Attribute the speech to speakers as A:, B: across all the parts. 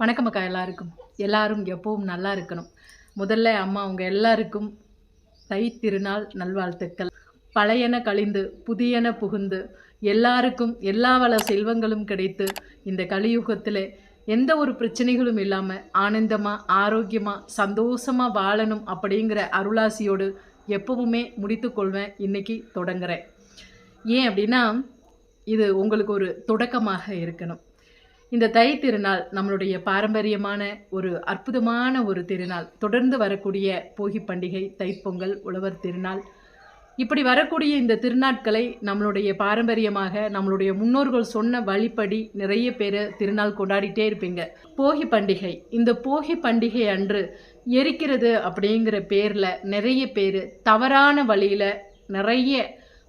A: வணக்கம் அக்கா எல்லாருக்கும். எல்லாரும் எப்பவும் நல்லா இருக்கணும். முதல்ல அம்மா அவங்க எல்லாருக்கும் தை திருநாள் நல்வாழ்த்துக்கள். பழையன கழிந்து புதியன புகுந்து எல்லாருக்கும் எல்லா வள செல்வங்களும் கிடைத்து இந்த கலியுகத்தில் எந்த ஒரு பிரச்சனைகளும் இல்லாமல் ஆனந்தமாக ஆரோக்கியமாக சந்தோஷமாக வாழணும் அப்படிங்கிற அருளாசியோடு எப்பவுமே முடித்துக்கொள்வேன் இன்றைக்கி தொடங்குறேன். ஏன் அப்படின்னா இது உங்களுக்கு ஒரு தொடக்கமாக இருக்கணும். இந்த தை திருநாள் நம்மளுடைய பாரம்பரியமான ஒரு அற்புதமான ஒரு திருநாள். தொடர்ந்து வரக்கூடிய போகி பண்டிகை தைப்பொங்கல் உழவர் திருநாள். இப்படி வரக்கூடிய இந்த திருநாட்களை நம்மளுடைய பாரம்பரியமாக நம்மளுடைய முன்னோர்கள் சொன்ன வழிப்படி நிறைய பேர் திருநாள் கொண்டாடிட்டே இருப்பீங்க. போகி பண்டிகை இந்த போகி பண்டிகை அன்று எரிக்கிறது அப்படிங்கிற பேரில் நிறைய பேர் தவறான வழியில் நிறைய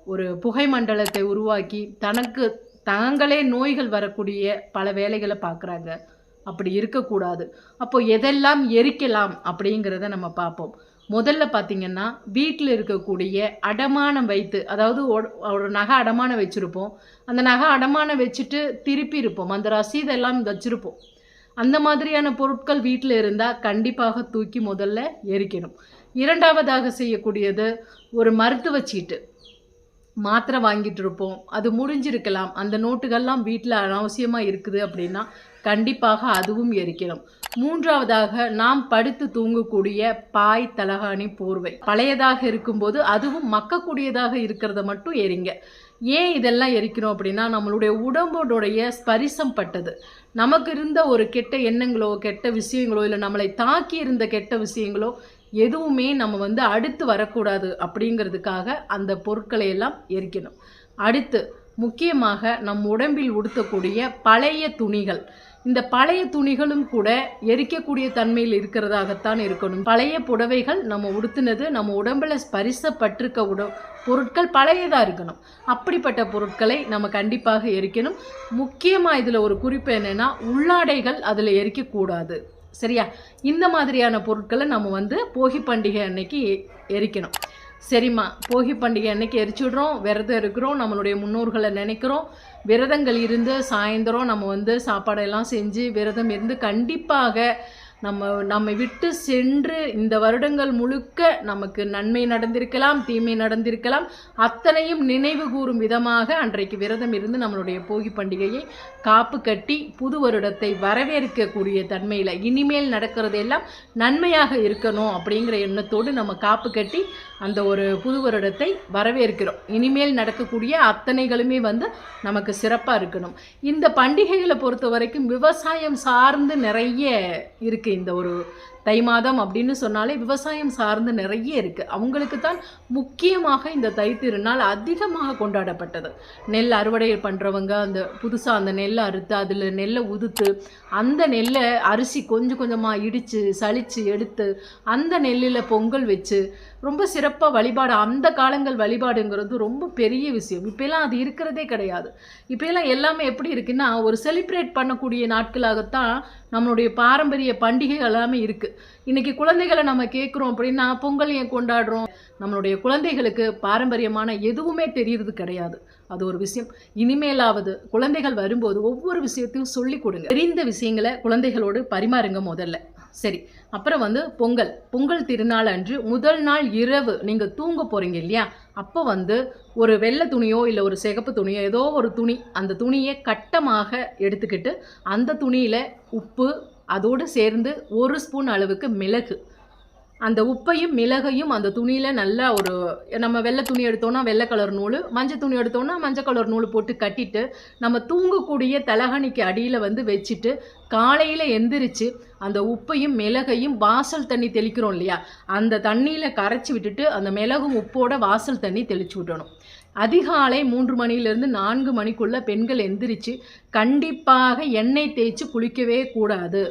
A: ஒரு புகை மண்டலத்தை உருவாக்கி தனக்கு தாங்களே நோய்கள் வரக்கூடிய பல வேலைகளை பார்க்குறாங்க. அப்படி இருக்கக்கூடாது. அப்போ எதெல்லாம் எரிக்கலாம் அப்படிங்கிறத நம்ம பார்ப்போம். முதல்ல பார்த்தீங்கன்னா வீட்டில் இருக்கக்கூடிய அடமானம் வைத்து அதாவது ஒரு- ஒரு நகை அடமானம் வச்சுருப்போம். அந்த நகை அடமானம் வச்சுட்டு திருப்பி இருப்போம். அந்த ரசீதெல்லாம் வச்சுருப்போம். அந்த மாதிரியான பொருட்கள் வீட்டில் இருந்தால் கண்டிப்பாக தூக்கி முதல்ல எரிக்கணும். இரண்டாவதாக செய்யக்கூடியது ஒரு மருத்துவ சீட்டு. மாத்திரை வாங்கிட்டு இருப்போம் அது முடிஞ்சிருக்கலாம். அந்த நோட்டுகள்லாம் வீட்டில் அனாவசியமாக இருக்குது அப்படின்னா கண்டிப்பாக அதுவும் எரிக்கணும் மூன்றாவதாக நாம் படுத்து தூங்கக்கூடிய பாய் தலகாணி போர்வை. பழையதாக இருக்கும்போது அதுவும் மக்கக்கூடியதாக இருக்கிறத மட்டும் எரிங்க. ஏன் இதெல்லாம் எரிக்கணும் அப்படின்னா நம்மளுடைய உடம்போடைய ஸ்பரிசம் பட்டது. நமக்கு இருந்த ஒரு கெட்ட எண்ணங்களோ கெட்ட விஷயங்களோ இல்லை நம்மளை தாக்கி இருந்த கெட்ட விஷயங்களோ எதுவுமே நம்ம வந்து அடுத்து வரக்கூடாது அப்படிங்கிறதுக்காக அந்த பொருட்களை எல்லாம் எரிக்கணும். அடுத்து முக்கியமாக நம் உடம்பில் உடுத்தக்கூடிய பழைய துணிகள். இந்த பழைய துணிகளும் கூட எரிக்கக்கூடிய தன்மையில் இருக்கிறதாகத்தான் இருக்கணும். பழைய புடவைகள் நம்ம உடுத்தினது நம்ம உடம்புல ஸ்பரிசப்பட்டிருக்க உட பொருட்கள் பழையதாக இருக்கணும். அப்படிப்பட்ட பொருட்களை நம்ம கண்டிப்பாக எரிக்கணும். முக்கியமாக இதில் ஒரு குறிப்பு என்னென்னா உள்ளாடைகள் அதில் எரிக்கக்கூடாது. சரியா? இந்த மாதிரியான பொருட்களை நம்ம வந்து போகி பண்டிகை அன்னைக்கு எரிக்கணும். சரிம்மா போகி பண்டிகை அன்னைக்கு எரிச்சுடுறோம் விரதம் இருக்கிறோம் நம்மளுடைய முன்னோர்களை நினைக்கிறோம் விரதங்கள் இருந்து சாயந்தரம் நம்ம வந்து சாப்பாடெல்லாம் செஞ்சு விரதம் இருந்து கண்டிப்பாக நம்ம நம்மை விட்டு சென்று இந்த வருடங்கள் முழுக்க நமக்கு நன்மை நடந்திருக்கலாம் தீமை நடந்திருக்கலாம். அத்தனையும் நினைவு கூறும் விதமாக அன்றைக்கு விரதம் இருந்து நம்மளுடைய போகி பண்டிகையை காப்பு கட்டி புது வருடத்தை வரவேற்கக்கூடிய தன்மையில் இனிமேல் நடக்கிறது எல்லாம் நன்மையாக இருக்கணும் அப்படிங்கிற எண்ணத்தோடு நம்ம காப்பு கட்டி அந்த ஒரு புது வருடத்தை வரவேற்கிறோம். இனிமேல் நடக்கக்கூடிய அத்தனைகளுமே வந்து நமக்கு சிறப்பாக இருக்கணும். இந்த பண்டிகைகளை பொறுத்த வரைக்கும் விவசாயம் சார்ந்து நிறைய இருக்குது இந்த ஒரு தை மாதம் அப்படின்னு சொன்னாலே விவசாயம் சார்ந்து நிறைய இருக்குது அவங்களுக்கு தான் முக்கியமாக இந்த தை திருநாள் அதிகமாக கொண்டாடப்பட்டது. நெல் அறுவடை பண்ணுறவங்க அந்த புதுசாக அந்த நெல்லை அறுத்து அதில் நெல்லை உதுத்து அந்த நெல்லை அரிசி கொஞ்சம் கொஞ்சமாக இடித்து சளிச்சு எடுத்து அந்த நெல்லில் பொங்கல் வச்சு ரொம்ப சிறப்பாக வழிபாடு அந்த காலங்கள் வழிபாடுங்கிறது ரொம்ப பெரிய விஷயம். இப்போலாம் அது இருக்கிறதே கிடையாது. இப்போலாம் எல்லாமே எப்படி இருக்குன்னா ஒரு செலிப்ரேட் பண்ணக்கூடிய நாட்களாகத்தான் நம்மளுடைய பாரம்பரிய பண்டிகைகள் எல்லாமே இருக்குது இன்றைக்கி குழந்தைகளை நம்ம கேட்குறோம் அப்படின்னா பொங்கல் ஏன் கொண்டாடுறோம்? நம்மளுடைய குழந்தைகளுக்கு பாரம்பரியமான எதுவுமே தெரியறது கிடையாது. அது ஒரு விஷயம். இனிமேலாவது குழந்தைகள் வரும்போது ஒவ்வொரு விஷயத்தையும் சொல்லி கொடுங்க. தெரிந்த விஷயங்களை குழந்தைகளோடு பரிமாறுங்க முதல்ல. சரி அப்புறம் வந்து பொங்கல். பொங்கல் திருநாள் அன்று முதல் நாள் இரவு நீங்கள் தூங்க போகிறீங்க இல்லையா? அப்போ வந்து ஒரு வெள்ளை துணியோ இல்லை ஒரு சிகப்பு துணியோ ஏதோ ஒரு துணி அந்த துணியை கட்டமாக எடுத்துக்கிட்டு அந்த துணியில் உப்பு அதோடு சேர்ந்து ஒரு ஸ்பூன் அளவுக்கு மிளகு. அந்த உப்பையும் மிளகையும் அந்த துணியில் நல்லா ஒரு நம்ம வெள்ளை துணி எடுத்தோன்னா வெள்ளை கலர் நூல் மஞ்சள் துணி எடுத்தோன்னா மஞ்சள் கலர் நூல் போட்டு கட்டிட்டு நம்ம தூங்கக்கூடிய தலகணிக்கு அடியில் வந்து வச்சுட்டு காலையில் எந்திரிச்சு அந்த உப்பையும் மிளகையும் வாசல் தண்ணி தெளிக்கிறோம் இல்லையா? அந்த தண்ணியில் கரைச்சி விட்டுட்டு அந்த மிளகும் உப்போட வாசல் தண்ணி தெளிச்சு விடணும். அதிகாலை மூன்று மணியிலிருந்து நான்கு மணிக்குள்ள பெண்கள் எந்திரிச்சு கண்டிப்பாக எண்ணெய் தேய்ச்சி குளிக்கவே கூடாது.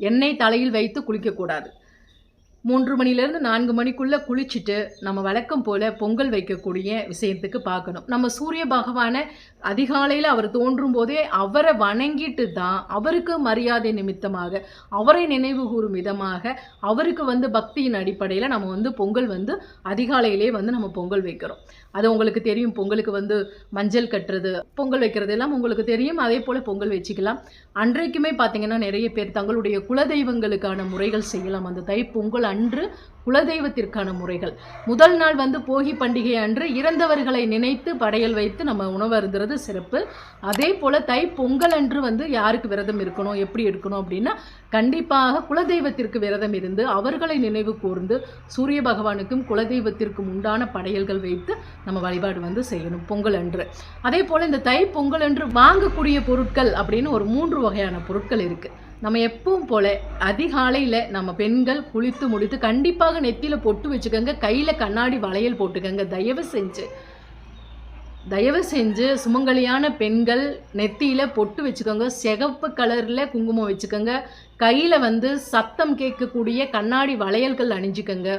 A: எண்ணெய் தலையில் வைத்து குளிக்கக்கூடாது மூன்று மணிலேருந்து நான்கு மணிக்குள்ளே குளிச்சுட்டு நம்ம வழக்கம் போல் பொங்கல் வைக்கக்கூடிய விஷயத்துக்கு பார்க்கணும். நம்ம சூரிய பகவானை அதிகாலையில் அவர் தோன்றும் போதே அவரை வணங்கிட்டு தான் அவருக்கு மரியாதை நிமித்தமாக அவரை நினைவு கூறும் விதமாக அவருக்கு வந்து பக்தியின் அடிப்படையில் நம்ம வந்து பொங்கல் வந்து அதிகாலையிலே வந்து நம்ம பொங்கல் வைக்கிறோம். அது உங்களுக்கு தெரியும். பொங்கலுக்கு வந்து மஞ்சள் கட்டுறது பொங்கல் வைக்கிறது எல்லாம் உங்களுக்கு தெரியும். அதே போல் பொங்கல் வச்சுக்கலாம். அன்றைக்குமே பார்த்தீங்கன்னா நிறைய பேர் தங்களுடைய குலதெய்வங்களுக்கான முறைகள் செய்யலாம். அந்த தை பொங்கல் அன்று குலதெய்வத்திற்கான முறைகள். முதல் நாள் வந்து போகி பண்டிகை அன்று இறந்தவர்களை நினைத்து படையல் வைத்து நம்ம உணவருந்துறது சிறப்பு. அதே போல் தை பொங்கல் அன்று வந்து யாருக்கு விரதம் இருக்கணும் எப்படி இருக்கணும் அப்படின்னா கண்டிப்பாக குலதெய்வத்திற்கு விரதம் இருந்து அவர்களை நினைவு கூர்ந்து சூரிய பகவானுக்கும் குலதெய்வத்திற்கும் உண்டான படையல்கள் வைத்து நம்ம வழிபாடு வந்து செய்யணும் பொங்கல் அன்று. அதே போல் இந்த தை பொங்கல் அன்று வாங்கக்கூடிய பொருட்கள் அப்படின்னு ஒரு மூன்று வகையான பொருட்கள் இருக்குது நம்ம எப்பவும் போல அதிகாலையில் நம்ம பெண்கள் குளித்து முடித்து கண்டிப்பாக நெத்தியில் பொட்டு வச்சுக்கோங்க கையில் கண்ணாடி வளையல் போட்டுக்கோங்க. தயவு செஞ்சு. தயவு செஞ்சு சுமங்கலியான பெண்கள் நெத்தியில் பொட்டு வச்சுக்கோங்க சிகப்பு கலரில் குங்குமம் வச்சுக்கோங்க கையில் வந்து சத்தம் கேட்கக்கூடிய கண்ணாடி வளையல்கள் அணிஞ்சுக்கோங்க.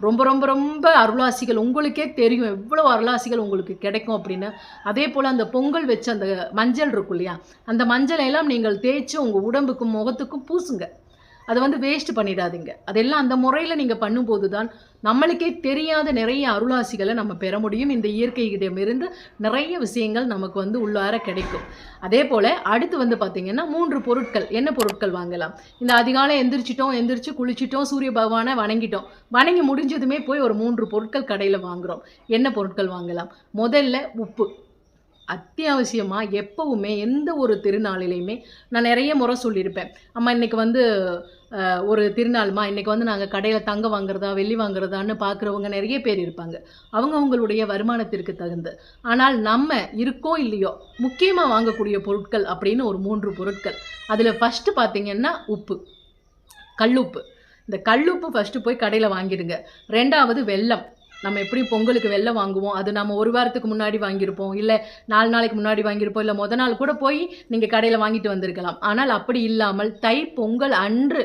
A: ரொம்ப ரொம்ப ரொம்ப அருளாசிகள். உங்களுக்கே தெரியும் எவ்வளோ அருளாசிகள் உங்களுக்கு கிடைக்கும் அப்படின்னு. அதே போல் அந்த பொங்கல் வச்ச அந்த மஞ்சள் இருக்கும் இல்லையா? அந்த மஞ்சளை எல்லாம் நீங்கள் தேய்ச்சி உங்கள் உடம்புக்கும் முகத்துக்கும் பூசுங்க. அதை வந்து வேஸ்ட் பண்ணிடாதீங்க. அதெல்லாம் அந்த முறையில் நீங்கள் பண்ணும்போது தான் நம்மளுக்கே தெரியாத நிறைய அருளாசிகளை நம்ம பெற முடியும். இந்த இயற்கையிடமிருந்து நிறைய விஷயங்கள் நமக்கு வந்து உள்ளார கிடைக்கும். அதே போல் அடுத்து வந்து பார்த்திங்கன்னா மூன்று பொருட்கள். என்ன பொருட்கள் வாங்கலாம்? இந்த அதிகாலை எந்திரிச்சிட்டோம் எந்திரிச்சு குளிச்சிட்டோம் சூரிய பகவானை வணங்கிட்டோம். வணங்கி முடிஞ்சதுமே போய் ஒரு மூன்று பொருட்கள் கடையில் வாங்குகிறோம் என்ன பொருட்கள் வாங்கலாம்? முதல்ல உப்பு. அத்தியாவசியமாக எப்போவுமே எந்த ஒரு திருநாளிலையுமே நான் நிறைய முறை சொல்லியிருப்பேன். அம்மா இன்னைக்கு வந்து ஒரு திருநாள்மா இன்றைக்கி வந்து நாங்கள் கடையில் தங்க வாங்குறதா வெள்ளி வாங்குறதான்னு பார்க்குறவங்க நிறைய பேர் இருப்பாங்க. அவங்க அவங்களுடைய வருமானத்திற்கு தகுந்து. ஆனால் நம்ம இருக்கோ இல்லையோ முக்கியமாக வாங்கக்கூடிய பொருட்கள் அப்படின்னு ஒரு மூன்று பொருட்கள். அதில் ஃபஸ்ட்டு பார்த்திங்கன்னா உப்பு. கல்லுப்பு. இந்த கல்லுப்பு ஃபஸ்ட்டு போய் கடையில் வாங்கிடுங்க. ரெண்டாவது வெல்லம். நம்ம எப்படி பொங்கலுக்கு வெளில வாங்குவோம். அது நம்ம ஒரு வாரத்துக்கு முன்னாடி வாங்கியிருப்போம். இல்லை நாலு நாளைக்கு முன்னாடி வாங்கியிருப்போம். இல்லை முத நாள் கூட போய் நீங்கள் கடையில் வாங்கிட்டு வந்திருக்கலாம். ஆனால் அப்படி இல்லாமல் தை பொங்கல் அன்று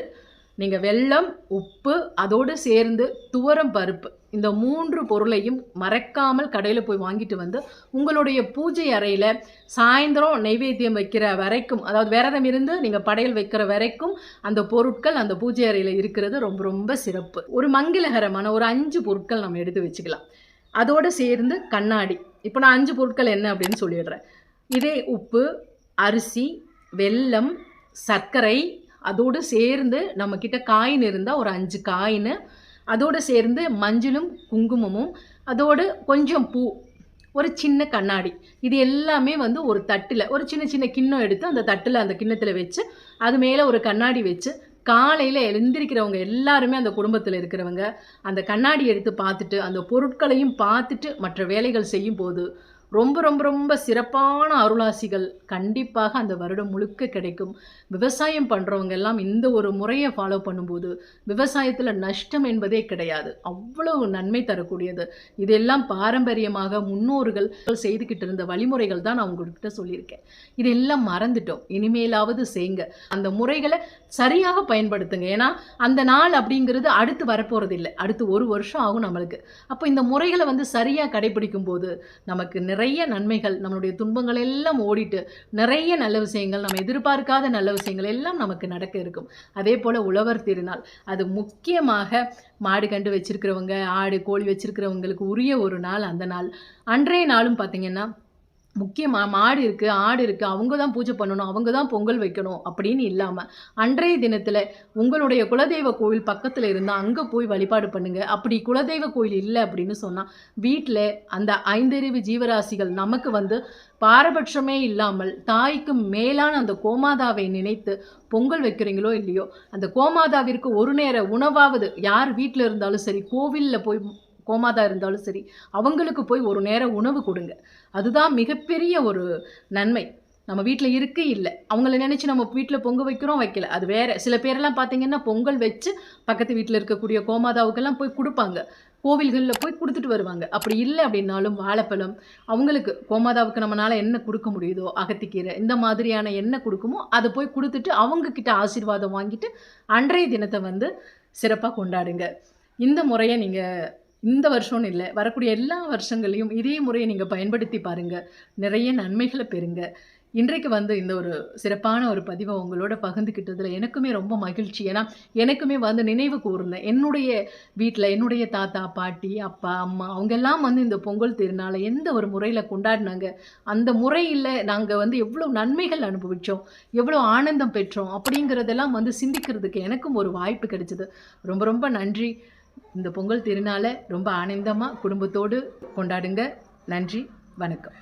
A: நீங்கள் வெல்லம் உப்பு அதோடு சேர்ந்து துவரம் பருப்பு இந்த மூன்று பொருளையும் மறக்காமல் கடையில் போய் வாங்கிட்டு வந்து உங்களுடைய பூஜை அறையில் சாயந்தரம் நைவேத்தியம் வைக்கிற வரைக்கும் அதாவது விரதம் இருந்து நீங்கள் படையல் வைக்கிற வரைக்கும் அந்த பொருட்கள் அந்த பூஜை அறையில் இருக்கிறது ரொம்ப ரொம்ப சிறப்பு. ஒரு மங்களகரமான ஒரு அஞ்சு பொருட்கள் நம்ம எடுத்து வச்சுக்கலாம். அதோடு சேர்ந்து கண்ணாடி. இப்போ நான் அஞ்சு பொருட்கள் என்ன அப்படின்னு சொல்லிடுறேன். இதே உப்பு அரிசி வெல்லம் சர்க்கரை அதோடு சேர்ந்து நம்மக்கிட்ட காயின் இருந்தால் ஒரு அஞ்சு காயின் அதோடு சேர்ந்து மஞ்சளும் குங்குமமும் அதோடு கொஞ்சம் பூ ஒரு சின்ன கண்ணாடி. இது எல்லாமே வந்து ஒரு தட்டில் ஒரு சின்ன சின்ன கிண்ணம் எடுத்து அந்த தட்டில் அந்த கிண்ணத்தில் வச்சு அது மேலே ஒரு கண்ணாடி வச்சு காலையில் எழுந்திருக்கிறவங்க எல்லாருமே அந்த குடும்பத்தில் இருக்கிறவங்க அந்த கண்ணாடி எடுத்து பார்த்துட்டு அந்த பொருட்களையும் பார்த்துட்டு மற்ற வேலைகள் செய்யும் போது ரொம்ப ரொம்ப ரொம்ப சிறப்பான அருளாசிகள். கண்டிப்பாக அந்த வருடம் முழுக்க கிடைக்கும். விவசாயம் பண்ணுறவங்க எல்லாம் இந்த ஒரு முறையை ஃபாலோ பண்ணும்போது விவசாயத்தில் நஷ்டம் என்பதே கிடையாது. அவ்வளவு நன்மை தரக்கூடியது. இதெல்லாம் பாரம்பரியமாக முன்னோர்கள் செய்துக்கிட்டு இருந்த வழிமுறைகள் தான் நான் உங்கள்கிட்ட சொல்லியிருக்கேன். இதெல்லாம் மறந்துட்டோம். இனிமேலாவது செய்யுங்க அந்த முறைகளை சரியாக பயன்படுத்துங்க. ஏன்னா அந்த நாள் அப்படிங்கிறது அடுத்து வரப்போகிறது இல்லை அடுத்து ஒரு வருஷம் ஆகும் நம்மளுக்கு. அப்போ இந்த முறைகளை வந்து சரியாக கடைபிடிக்கும் போது நமக்கு நிறைய நன்மைகள் நம்மளுடைய துன்பங்கள் எல்லாம் ஓடிட்டு நிறைய நல்ல விஷயங்கள் நம்ம எதிர்பார்க்காத நல்ல விஷயங்கள் எல்லாம் நமக்கு நடக்க இருக்கும். அதே போல் உழவர் திருநாள் அது முக்கியமாக மாடு கண்டு வச்சிருக்கிறவங்க ஆடு கோழி வச்சிருக்கிறவங்களுக்கு உரிய ஒரு நாள் அந்த நாள். அன்றைய நாளும் பார்த்தீங்கன்னா முக்கியமாக மாடு இருக்குது ஆடு இருக்குது அவங்க தான் பூஜை பண்ணணும் அவங்க தான் பொங்கல் வைக்கணும் அப்படின்னு இல்லாமல் அன்றைய தினத்தில் உங்களுடைய குலதெய்வ கோவில் பக்கத்தில் இருந்தால் அங்கே போய் வழிபாடு பண்ணுங்கள் அப்படி குலதெய்வ கோயில் இல்லை அப்படின்னு சொன்னால் வீட்டில் அந்த ஐந்தறிவு ஜீவராசிகள் நமக்கு வந்து பாரபட்சமே இல்லாமல் தாய்க்கு மேலான அந்த கோமாதாவை நினைத்து பொங்கல் வைக்கிறீங்களோ இல்லையோ அந்த கோமாதாவிற்கு ஒரு நேர உணவாவது யார் வீட்டில் இருந்தாலும் சரி கோவிலில் போய் கோமாதா இருந்தாலும் சரி அவங்களுக்கு போய் ஒரு நேரம் உணவு கொடுங்க. அதுதான் மிகப்பெரிய ஒரு நன்மை. நம்ம வீட்டில் இருக்கு இல்லை. அவங்கள நினச்சி நம்ம வீட்டில் பொங்க வைக்கிறோம் வைக்கல. அது வேற. சில பேரெல்லாம் பார்த்தீங்கன்னா பொங்கல் வச்சு பக்கத்து வீட்டில் இருக்கக்கூடிய கோமாதாவுக்கெல்லாம் போய் கொடுப்பாங்க. கோவில்களில் போய் கொடுத்துட்டு வருவாங்க. அப்படி இல்லை அப்படின்னாலும் வாழைப்பழம் அவங்களுக்கு கோமாதாவுக்கு நம்மளால் என்ன கொடுக்க முடியுதோ அகத்திக்கீரை இந்த மாதிரியான என்ன கொடுக்குமோ அதை போய் கொடுத்துட்டு அவங்கக்கிட்ட ஆசீர்வாதம் வாங்கிட்டு அன்றைய தினத்தை வந்து சிறப்பாக கொண்டாடுங்க. இந்த முறையை நீங்கள் இந்த வருஷம்னு இல்லை. வரக்கூடிய எல்லா வருஷங்களையும் இதே முறையை நீங்கள் பயன்படுத்தி பாருங்கள் நிறைய நன்மைகளை பெறுங்க. இன்றைக்கு வந்து இந்த ஒரு சிறப்பான ஒரு பதிவை உங்களோட பகிர்ந்துக்கிட்டதில் எனக்குமே ரொம்ப மகிழ்ச்சி. ஏன்னா எனக்குமே வந்து நினைவு கூர்ந்தேன். என்னுடைய வீட்டில் என்னுடைய தாத்தா பாட்டி அப்பா அம்மா அவங்க எல்லாம் வந்து இந்த பொங்கல் திருநாளை எந்த ஒரு முறையில் கொண்டாடினாங்க? அந்த முறையில் நாங்கள் வந்து எவ்வளோ நன்மைகள் அனுபவித்தோம் எவ்வளோ ஆனந்தம் பெற்றோம்? அப்படிங்கிறதெல்லாம் வந்து சிந்திக்கிறதுக்கு எனக்கும் ஒரு வாய்ப்பு கிடைச்சிது. ரொம்ப ரொம்ப நன்றி. இந்த பொங்கல் திருநாளை ரொம்ப ஆனந்தமாக குடும்பத்தோடு கொண்டாடுங்க. நன்றி வணக்கம்.